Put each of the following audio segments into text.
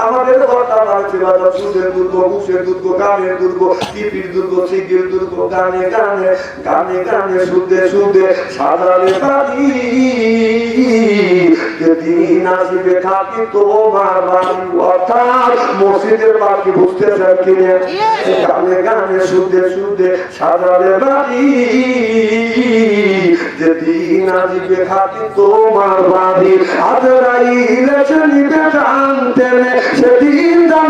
আমাদের ঘরটা ভাঙছে দুর্গ মুসের দুর্গ গানের দুর্গ টিপির দুর্গ সিগির দুর্গ গানে গানে গানে গানে সুদে সুদে সাজালে বাড়ি যেদিন আসবে খাতি তোমার বাড়ি অর্থাৎ মসজিদের বাকি বুঝতেছেন কিনে গানে গানে সুদে সুদে সাজালে বাড়ি যেদিন আসবে খাতি তোমার বাড়ি জানতে নে, সেদিন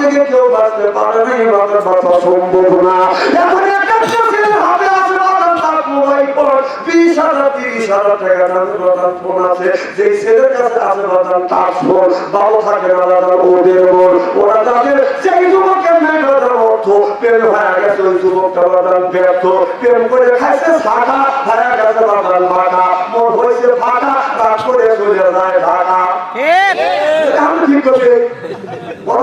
থেকে কেউ বাঁচতে পারে নাই বাঁচার বাঁচা সম্ভব না। এখন একটা ছেলে হাতে আছে বাজার তার মোবাইল ফোন। বিশ হাজার তিরিশ হাজার টাকা দামের বাজার ফোন আছে। যেই ছেলের কাছে আছে বাজার তার ফোন ভালো থাকে না বাজার ওদের মন। ওরা তাদের সেই যুবকের নাই বাজার অর্থ প্রেম গেছে ওই যুবকটা বাজার ব্যর্থ। প্রেম করে খাইছে শাখা গেছে বাজার ফাঁকা। মন হয়েছে ফাঁকা রাগ করে চলে যায় ঢাকা। ঠিক। বড়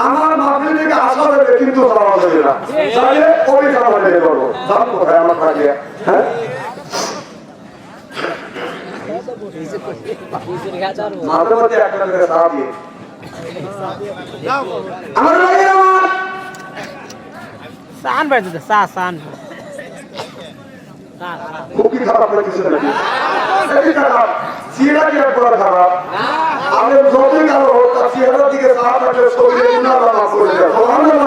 আমার মাপে থেকে আসা যাবে কিন্তু যাওয়া যাবে না। তাহলে ওই যাওয়া যাবে দাম কোথায় আমার হ্যাঁ? মাঝে মাঝে একটা করে সারা দিয়ে। আমার ভাই আমার। সান বাড়ছে সা সান। খুবই খারাপ খারাপ কি একবার খারাপ আমি তার সাহায্য শরীরে না করে দেয়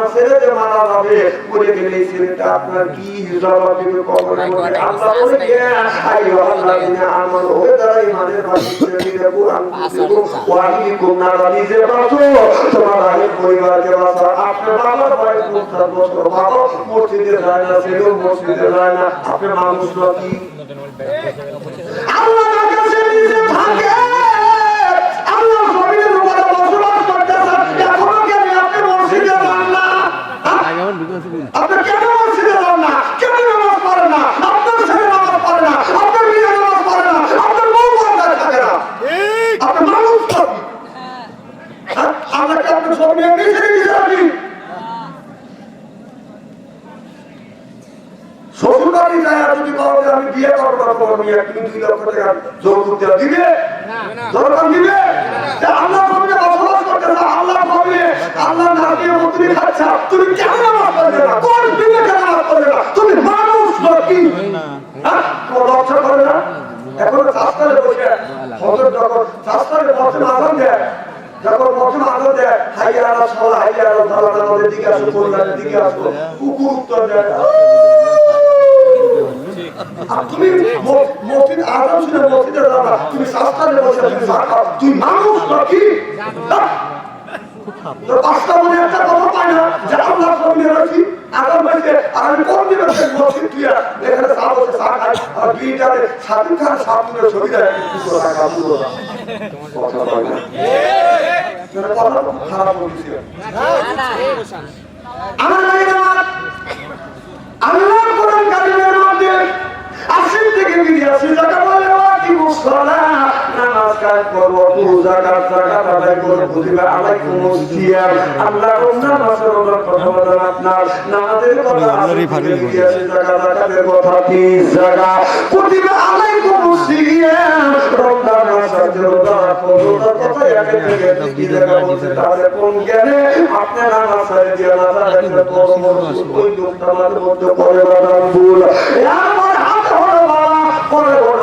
আপনার ছেলে যে মারা যাবে বলে গেলে ছেলেটা আপনার কি জবাব দিবে কবরে বলে আল্লাহ বলে গিয়া আইয়ুহাল্লাযিনা আমানু হে যারা ঈমানের বাণী দিলে কোরআন বুঝিব ওয়াহিকুম নারা নিজে বাঁচো তোমার আগে পরিবারকে বাঁচা আপনার বাবার বয়স পঞ্চাশ বছর বাবা মসজিদে যায় না ছেলেও মসজিদে যায় না। আপনার মানুষ কি আল্লাহ কাছে নিজে থাকে আল্লাহ জমিনের উপরে বসবাস করতেছে এখনও কেন আপনি মসজিদে যান না আপনি কেন মসজিদে যান না? কেন নামাজ পড়েন না? আপনার ছেলে নামাজ পড়ে না আপনার মেয়ে নামাজ পড়ে না আপনার বউ বাচ্চা থাকে না। আপনি মানুষ কি হ্যাঁ? আপনাকে আপনি সব নিয়ে নিজে নিজে রাখি শ্বশুরবাড়ি যায় আর যদি বলো আমি বিয়ে করব না তোমার মেয়ে তুমি দুই লক্ষ টাকা যৌতুক দেওয়া দিবে? দরকার দিবে? আল্লাহ কবিকে বসবাস করতেছে? আল্লাহ কবিকে আল্লাহ না দিয়ে তুমি খাচ্ছা। তুমি কেন পড়বে না? কোন কেন নামাজ পড়বে না? তুমি মানুষ নাকি হ্যাঁ? তোমার লক্ষ্য করে না? এখন শাস্ত্রে বসে। হজর যখন শাস্ত্রে বসে আজান দেয় যখন প্রথম আলো দেয় হাইয়া সলা হাইয়া আলো আমাদের দিকে আসো পরিবারের দিকে আসো কুকুর উত্তর দেয় তুমি মসজিদ আজান শুনে মসজিদে যাবা তুমি শাস্ত্রে বসে তুমি তুই মানুষ নাকি? তোর পাঁচটা মনে একটা কথা পায় না যে আল্লাহ সঙ্গে রাখি আগাম বাইতে আর আমি কোন দিন মসজিদ তুই এখানে চা বসে চা খাই আর বিটারে স্বাধীন খান সামনে ছবি দেয়। পুরো টাকা পুরো কথা কয় না? কথা খারাপ বলছি আমার ভাইরা আল্লাহ কোরআন কারিমের মধ্যে আশি থেকে বিরাশি টাকা বলে নামাজ কাজ করব তু জাকাত জাকাত আদায় করব বুঝিবে আলাইকুম মুসলিয়াম আল্লাহ নামাজের কথা বলেন আপনার। নামাজের কথা আশি থেকে বিরাশি টাকা জাকাতের কথা তিরিশ টাকা কুতিবে আলাইকুম সিয়াম। রমজান মাসের রোজা রোজা কথা একে থেকে কি জায়গা বলছে তাহলে কোন জ্ঞানে আপনি নামাজ ছাড়ে দিয়ে না রাখলে বড় বড় ওই লোকটা আমাদের মধ্যে করে বাদাম ভুল আমার হাত হলো বাবা পরে বড়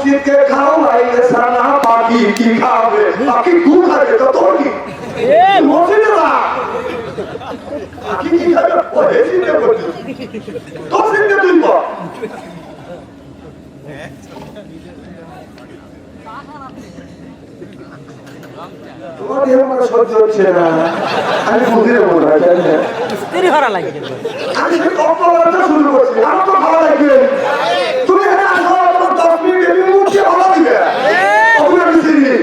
মসজিদকে খাওয়াইলে সানা পাখি কি খাবে? পাখি দু খাবে তো তোর কি? মসজিদে না। পাখি কি খাবে? ও হেসিতে করছে তোর সিনকে তুই কর। তোমার দেহ আমার সহ্য হচ্ছে না। আমি? স্ত্রী শুরু করছি আমার তো ভালো লাগবে তুমি এখানে আসো তোমার দশ মুখে ভালো দিবে আমি চিনি।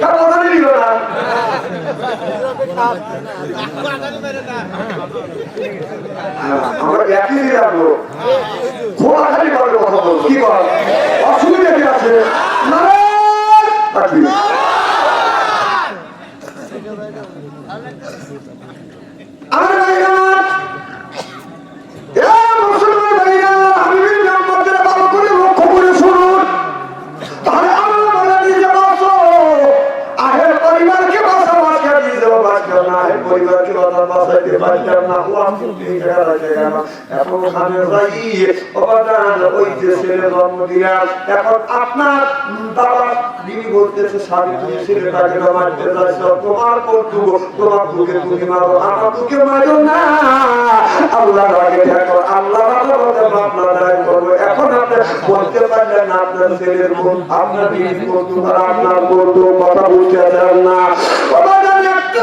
তার কথা নিল না। আমরা একই দিকে আসব। খোলাখালি ভাবে কথা বলব। কি কর অসুবিধা কি আছে? আমার জায়গা রাখে গেল এখন খানে যাই অবাদান ওই যে ছেলে জন্ম দিলাম এখন আপনার বাবা বিবি বলতেছে স্বামী তুমি ছেলেটাকে মারতে যাচ্ছ তোমার কর্তব্য তোমার বুকে তুমি মারো আমার বুকে মারো না আল্লাহ আগে থাকো আল্লাহ আপনার দায় করব এখন আপনি বলতে পারলেন আপনার ছেলের বোন আপনার বিবি কর্তব্য আপনার কর্তব্য কথা বুঝতে না অবাদান একটা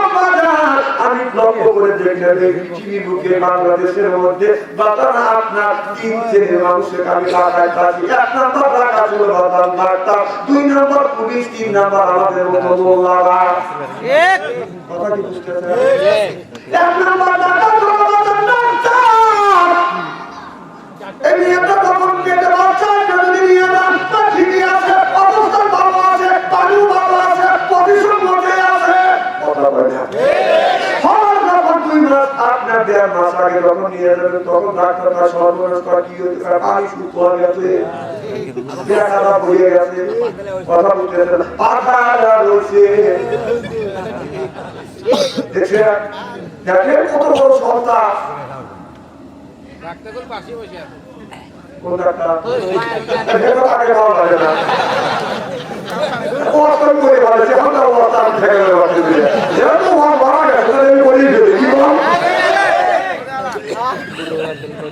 আমি লক্ষ্য করে দেখলাম এই বুকে বাংলাদেশের মধ্যে বাতান আপনার তিন শ্রেণির মানুষের আমি লাগাই থাকি। এক নম্বর টাকা ছিল বাতান ডাক্তার দুই নম্বর পুলিশ তিন নম্বর আমাদের মতো মোল্লারা। কথা কি বুঝতেছেন? এক নম্বর টাকা ছিল বাতান ডাক্তার এই মেয়েটা তখন পেটে বাচ্চা যদি মেয়েটা ঠিকই আছে অবস্থান ভালো আছে পানিও ভালো আছে পজিশন মধ্যে আছে কথা বলে হওয়ার যখন দুই মাস আপনার দেড় যখন নিয়ে যাবে, তখন ডাক্তাররা সর্বনাশ করা কি হয়েছে পানি শুদ্ধ গেছে। দেখাটা ভুলে গেছে। কথা বুঝতে পাখাটা রয়েছে দেখছেন দেখেন কত বড় সন্তান। ডাক্তার? পাশে বসে আছে কোন ডাক্তার আগে ভালো লাগে না। কষ্ট করে বলেছে এখন তো অবস্থা আমি থেকে দিয়ে আমার মারা গেছে বল শোনেন আরেকটা কথা বলি হুজুরের বাড়ি তারপর ডাক্তার নিজের বউকে সিজার করে না হুজুরের বাড়ি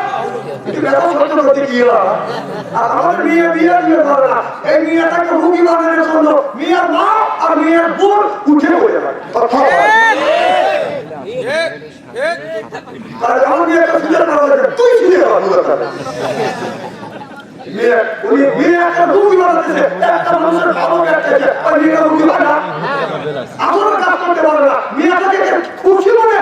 আর আমার মেয়ে বিয়ে বিয়ে করে না এই মেয়েটাকে রুগী বানানোর জন্য মেয়ের মা আর মেয়ের বোন উঠে। আর আমার করা লাগে তুই থাকে। মেয়ে উনি মেয়ে একটা রুগী বানাতেছে একটা মানুষের ভালো একটা ওই মেয়েটা রুগী বানা আমারও কাজ করতে পারে না মেয়েটাকে খুশি মনে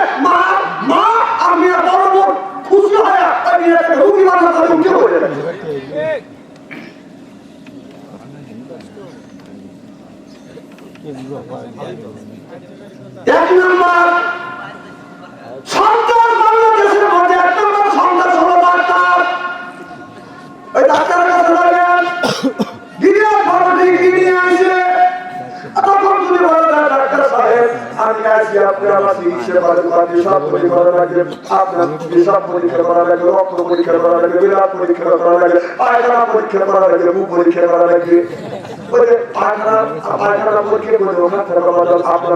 এক নম্বর আছি আপনি আমার চিকিৎসা করেন বাকি সব পরীক্ষা করা লাগবে, আপনার পেশাব পরীক্ষা করা লাগবে, রক্ত পরীক্ষা করা লাগবে বিলাপ পরীক্ষা করা লাগবে, পায়খানা পরীক্ষা করা লাগবে মুখ পরীক্ষা করা লাগবে। আপনার আপনার আপনার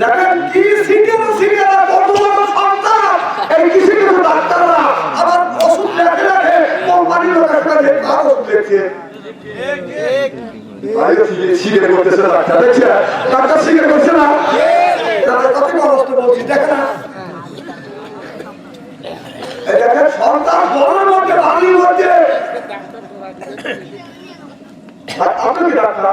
দেখেন, কি শিখে না কত বড় সন্তান। এই কি শিখে ডাক্তাররা আবার ওষুধ লেখে কাগজ শিখে করতেছে ডাক্তার। ডাক্তার শিখে করছে না। তাহলে কত বড় বলছি, দেখে না। সন্তান বড়ের মধ্যে মধ্যে আপনি।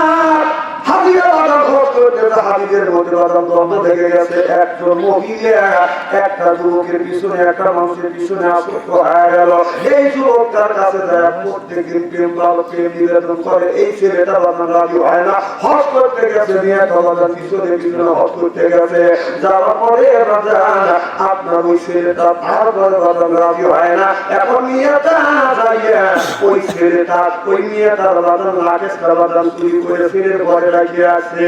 হাজিদের মধ্যে বাজার দ্বন্দ্ব লেগে গেছে। একজন মহিলা, একটা যুবকের পিছনে, একটা মানুষের পিছনে আসক্ত হয়ে গেল। এই যুবকটার কাছে যায়, প্রত্যেকদিন প্রেম লাল প্রেম নিবেদন করে। এই ছেলেটা বাজার রাজি হয় না। হজ করতে গেছে, নিয়ে বাজার পিছনে পিছনে হজ করতে গেছে। যাওয়ার পরে বাজার আপনার ওই ছেলেটা তারপরে বাজার রাজি হয় না। এখন মেয়েটা যাইয়া ওই ছেলেটা, ওই মেয়েটার বাজার লাগেজ বাজার চুরি করে ছেলের ঘরে রাখিয়ে আসছে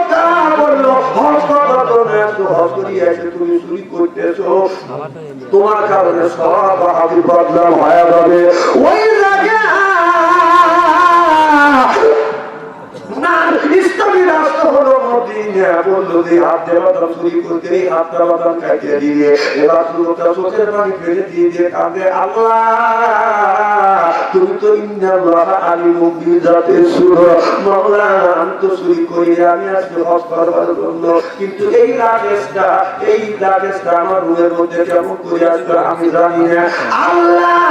তোমার কারণে সব আমি বদনাম হয়ে যাবে। ওই জায়গা না ইসলামী রাষ্ট্র হলো মদিনা যে হাত বাদাম চুরি করতে হাতটা বাদাম খাইতে দিয়ে চোখের পানি ফেলে দিয়ে দিয়ে কাঁদে, আল্লাহ, তুমি তো ইন্নাল্লাহ আলী সুর। আমি তো চুরি করি আমি আজকে করবার জন্য। কিন্তু এই লাগেজটা এই লাগেজটা আমার রুমের মধ্যে কেমন করে আসবে আমি জানি না। আল্লাহ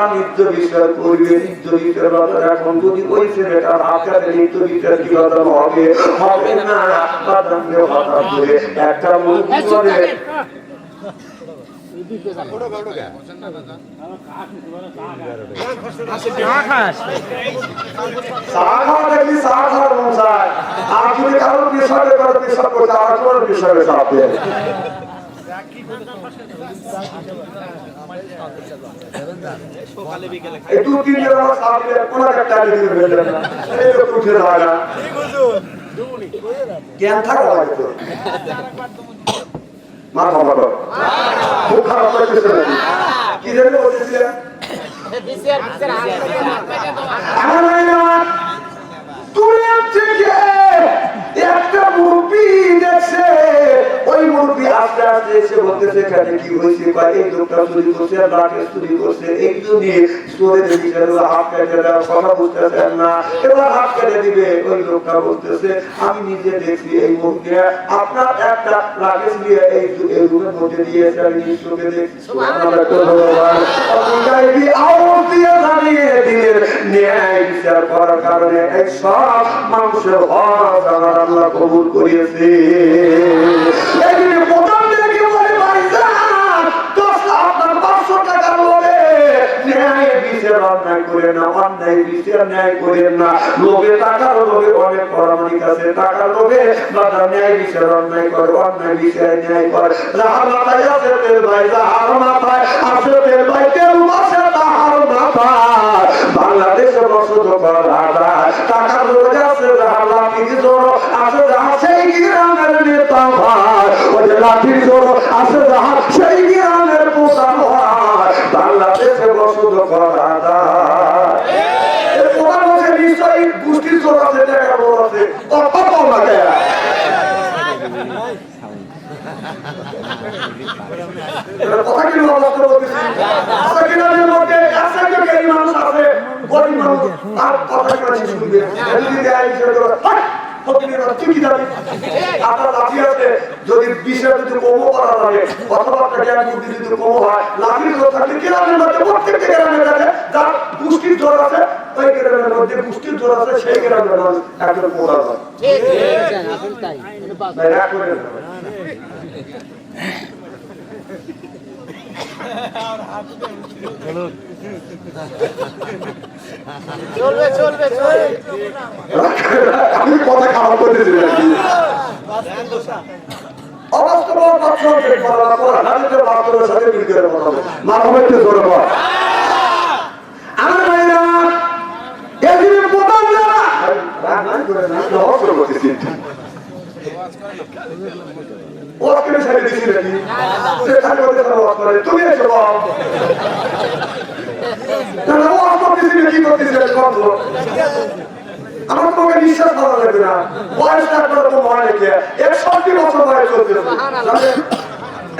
বাবা নিত্য বিচার করবে নিত্য বিচার বাবা এখন যদি ওই ছেলেটার আকারে নিত্য বিচার কি বাবা হবে? হবে না। হঠাৎ করে একটা মুখ করে কারোর বিষয়ে বিষয় করতে আর কোনো বিষয়ে চাপে এই দু তিন জন আমার সামনে কোনো একটা না হয় না জ্ঞান থাকা লাগতো মা বাবা খুব খারাপ করে কিছু কি? জন্য বলতেছিলেন থেকে একটা মুরগি দেখছে। ওই মুরগি আস্তে আস্তে এসে বলতেছে এখানে কি হয়েছে? বা এই লোকটা চুরি করছে লাঠে চুরি করছে এই জন্য চোরের দিকে হাত কেটে দেওয়ার কথা বুঝতেছেন না। এবার হাত কেটে দিবে। ওই লোকটা বলতেছে আমি নিজে দেখছি এই মুরগি আপনার একটা লাগেজ নিয়ে এই এই রুমের মধ্যে দিয়েছে আমি নিজ চোখে দেখছি। দিয়ে দিলেন ন্যায় বিচার করার কারণে এই সব মানুষের আমার আল্লাহ কবুল করিয়েছে। অন্যায় করে অন্যায় ন্যায় করেন না। লোভে টাকার অনেক আছে, টাকার বাধা ন্যায় বিচার অন্যায় করে, অন্যায় বিচার ন্যায় করে। তেল আছে তেল যাহার সেই গ্রামের প্রধান বাংলাদেশে বসত করা এর নিশ্চয়ই গোষ্ঠীর জোর আছে টাকা জোর আছে। অর্থ কম লাগে কথা কি বলা লাগতো কথা কি বলার মধ্যে আছে যে এই মানুষ আছে, গরিব মানুষ, তার কথা কেন শেষ করবে? দেয় হিসেবে করে, হাট! ফকিরের বাচ্চা, তুই কি জানিস? আপনার লাঠি আছে, যদি বিষে যদি কমও করা লাগে, কথাবার্তা জ্ঞান বুদ্ধি যদি কমও হয়, লাঠির জোর থাকলে গ্রামের মধ্যে, প্রত্যেকটা গ্রামের মধ্যে যার গোষ্ঠীর জোর আছে, ওই গ্রামের মধ্যে গোষ্ঠীর জোর আছে, সেই গ্রামের মানুষ একজন হয়। আমি কথা খারাপ করতেছি নাকি? আমার ভাইরা এদিনের প্রধান যারা করতেছি ওরা কেন ছেড়ে দিছি নাকি? সেখানে ওদের সাথে ওয়াজ করে। তুমি এসে বল তাহলে ওয়াজ করতেছি না কি কম বন্ধ আমার তোমাকে নিঃশ্বাস ভালো লাগবে না। বয়স তারপরে তো মনে রেখে একষট্টি বছর বয়স চলতেছে।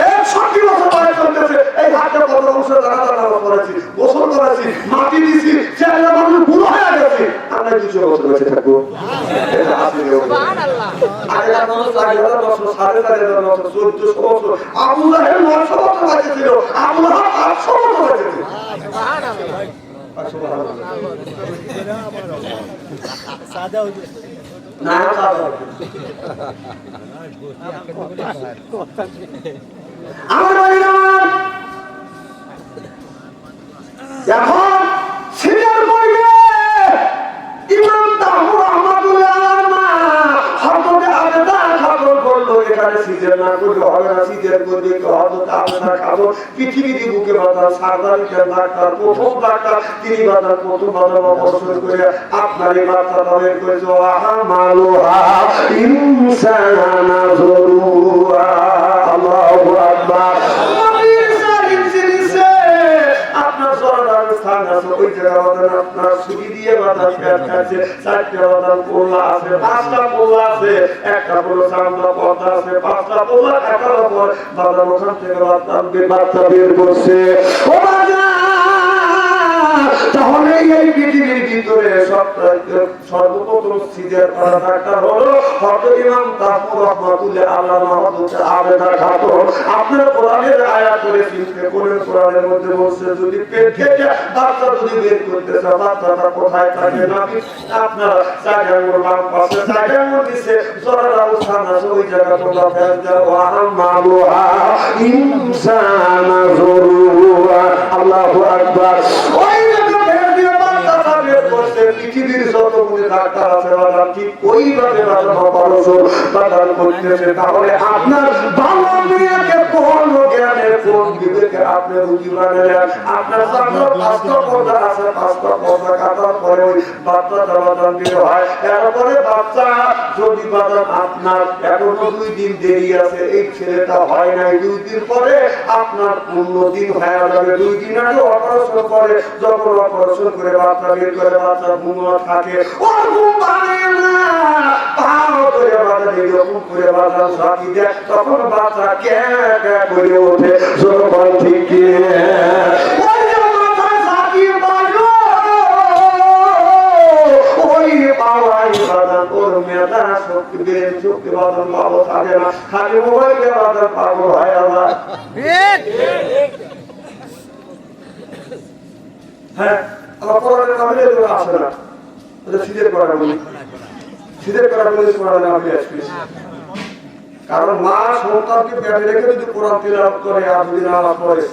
একষট্টি বছর বয়স চলতেছে এই হাতে বড় বছর দাঁড়া করেছি গোসল করেছি, মাটি দিছি, চেহারা মানুষ বুড়ো হয়ে আসলে না সাদা আমার এখন সিরিয়াল বইলে ইমাম তাহুর আলাইহি মা হযরত আবেদা খাবর করল এখানে সিজন না করলে হবে না সিজন করলে তো হযরত আবেদা খাবর পৃথিবীর বুকে বাঁধা সারদারি ডাক্তার প্রথম ডাক্তার তিনি বাঁধা, প্রথম বাঁধা অবসর করে আপনার এই মাথা বের করেছে আহা মালুহা, ইনসানা জরুরা নবীর আপনার সুবি দিয়ে বাদান খাচ্ছে চারটে বাদান পোলা আছে, পাঁচটা পোল্লা আছে, একটা পোলা সামনা পথা আছে, পাঁচটা পোল্লা পর বাদান ওখান থেকে বাচ্চা বের করছে। তাহলে এই পৃথিবীর ভিতরে সর্বপ্রথম সিজের করা ডাক্তার হলো হযরত ইমাম তাফুর রহমাতুল্লাহ আল্লাহ আবেদা খাতুন আপনার কোরআনের আয়াত করে চিনতে কোরআন কোরআনের মধ্যে বলছে, যদি পেট বাচ্চা যদি বের করতে বাচ্চাটা কোথায় থাকে না আপনার বাম পাশে ওই জায়গা তোমরা ফেল জরুরা আল্লাহু আকবার। ওই পৃথিবীর যতগুলি ডাক্তার আছে বাবা ঠিক ওইভাবে করতেছে তাহলে আপনার বাবা মেয়েকে কোন কোন বিবেকে আপনি রুগী বানালেন আপনার সামনে পাঁচটা পর্দা আছে, পাঁচটা পর্দা কাটার পরে ওই বাচ্চাটা বাদাম হয়। এরপরে বাচ্চা যদি বাদাম আপনার এখনও দুই দিন দেরি আছে, এই ছেলেটা হয় নাই দুই দিন পরে, আপনার পনেরো দিন হয়ে যাবে। দুই দিন আগে অপারেশন করে, যখন অপারেশন করে বাচ্চা বের করে বাচ্চা ঘুমা থাকে, ওর ঘুম ভাঙে না। পাও করে বাচ্চা এরকম করে বাচ্চা সাথী দেয়। তখন বাচ্চা কে কে করে ওঠে ঠিক বাদান ওর মেধা শক্তি থাকে না। খালি বাদান পাগল হয় আল্লাহ হ্যাঁ কোরআনের নামে এগুলো আসে না। এটা শীতের বলি। শীতের কোরআন বলি আসবি কারণ মা সন্তানকে পেটে রেখে যদি কোরআন তিলাওয়াত করে আর যদি নামাজ পড়ে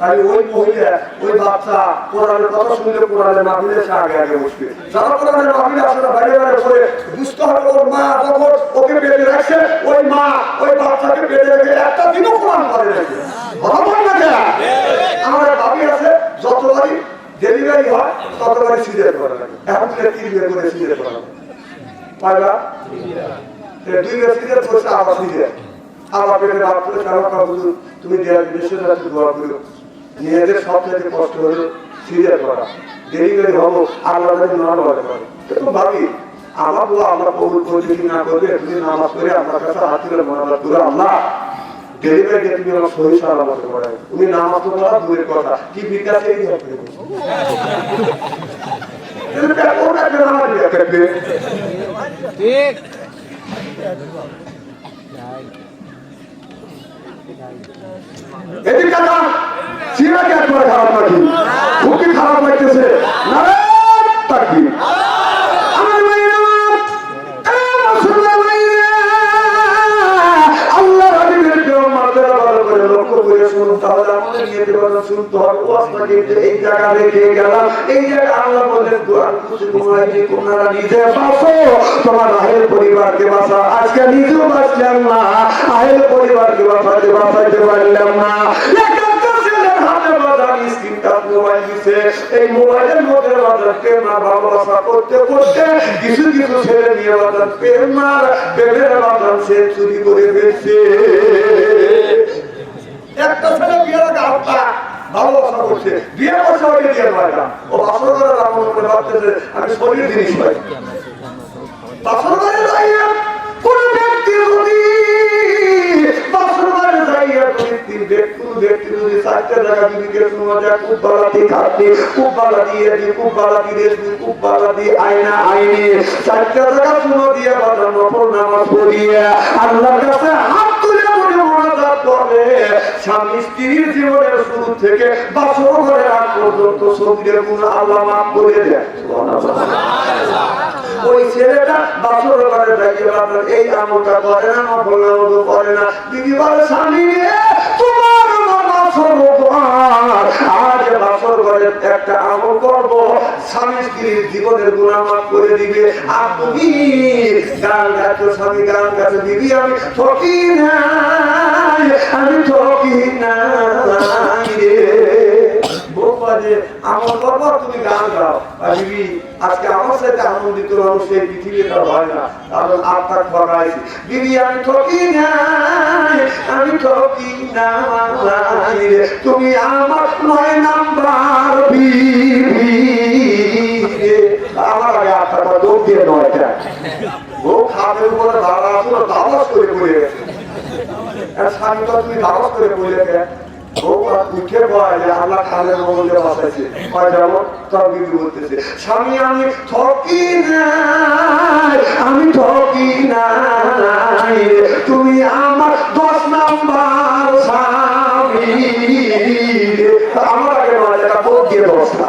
তাই ওই মহিলা, ওই বাচ্চা কোরআনের কথা শুনলে কোরআনের সে আগে আগে বসবে। যারা কোরআনের আসলে বাইরে বাইরে করে বুঝতে হবে ওর মা যখন ওকে পেটে রাখছে ওই মা ওই বাচ্চাকে পেটে রেখে একটা দিনও কোরআন করে রেখে আমার আছে যতবারই ডেলিভারি হয় ততবারই সিরিয়াল করা এখন তিন করে সিরিয়াল করা পাইবা? দুই করছে তুমি দেয়াল বেশি রাখতে দোয়া করো নিজেদের সব কষ্ট হলো সিরিয়াল করা ডেলিভারি হব আল্লাহ জানি না বলে পারে। তো ভাবি, আমার কবুল করে যদি না করবে, তুমি নামাজ করে আমার করে আল্লাহ তুমি আমার শরীর করে তুমি নামাজ করা দূরের কথা। কি বিকাশে এই ঠিক। ဒါဒါ এই জায়গা এই জায়গা আল্লাহ বলেন তোমরা যে তোমরা নিজে বাঁচো, তোমার আহের পরিবারকে বাঁচা আজকে নিজেও না আহের পরিবারকে বাঁচাতে বাঁচাইতে পারলাম না। মোবাইল দিছে। এই মোবাইলের একটা ছেলে বিয়ের আটটা ভালোবাসা করছে বিয়ে করছে ওইটা দিয়ে না ও বাসর করে রামন করে আমি শরীর জিনিস পাই। বাসর করে কোন ব্যক্তি যদি বাসর করে যাইয়া ব্যক্তি ব্যক্তি যদি চারটে জায়গা দিদিকে শোনা যায় খুব বালা দিয়ে খাতি খুব বালা দিয়ে দি খুব বালা দিয়ে খুব বালা দিয়ে আয়না আইনে চারটে জায়গা শুনো দিয়ে বাজার নফল নামাজ পড়িয়া আল্লাহর কাছে হাত করে স্বামী স্ত্রীর জীবনের শুরু থেকে বাসর ঘরে আগ পর্যন্ত সবজির গুণ আল্লাহ মাফ করে দেয় ওই ছেলেটা বাসর ঘরে থাকে এই আমলটা করে না নফল নামাজ করে না। দিদি বলে স্বামী তোমার সর্বপর আজ বাসর ঘরে একটা আমল করব। স্বামী স্ত্রীর জীবনের গুণামাপ করে দিবে। আর তুমি গান গাছো স্বামী গান গাছো দিবি আমি ঠকি নাই আমি ঠকি বৌমা আমার বাবা তুমি আজকে আমার সাথে আনন্দিত মানুষ এই পৃথিবীটা হয় না। তুমি আমার নয় নাম্বার বিবি আমার আগে আপনার দৌড় দিয়ে নয়টা ও খাদের উপরে দাঁড়া আসলো দাওয়াজ করে পড়ে গেছে আর স্বামীটা তুমি স্বামী, আমি ঠকি নাই, আমি ঠকি নাই। তুমি আমার দশ নাম্বার স্বামী। আমার আগে বোধ দিয়ে দশটা।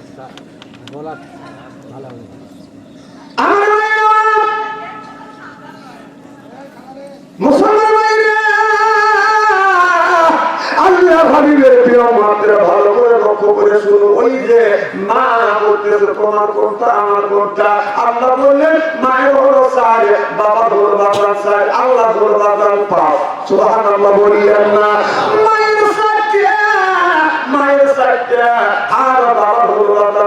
আল্লাহ হাবিবের প্রিয় মাত্রা করে শুনো ওই যে মা বলতেছে তোমার কোনটা আমার কোনটা? আল্লাহ বললেন মায়ের হলো চাই বাবা হলো বাবার চাই আল্লাহ হলো বাবার পাপ সুহান আল্লাহ বলিলেন না। মায়ের সাথে মায়ের সাথে আর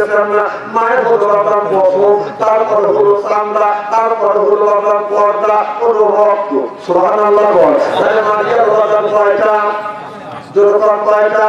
বুঝতেছেন না মায়ের হলো বাবার পশু তারপর হলো চামড়া, তারপর হলো বাবার পর্দা, হলো রক্ত। সোহান আল্লাহ বল। তাহলে মারিয়ার বাবার কয়টা জোর কয়টা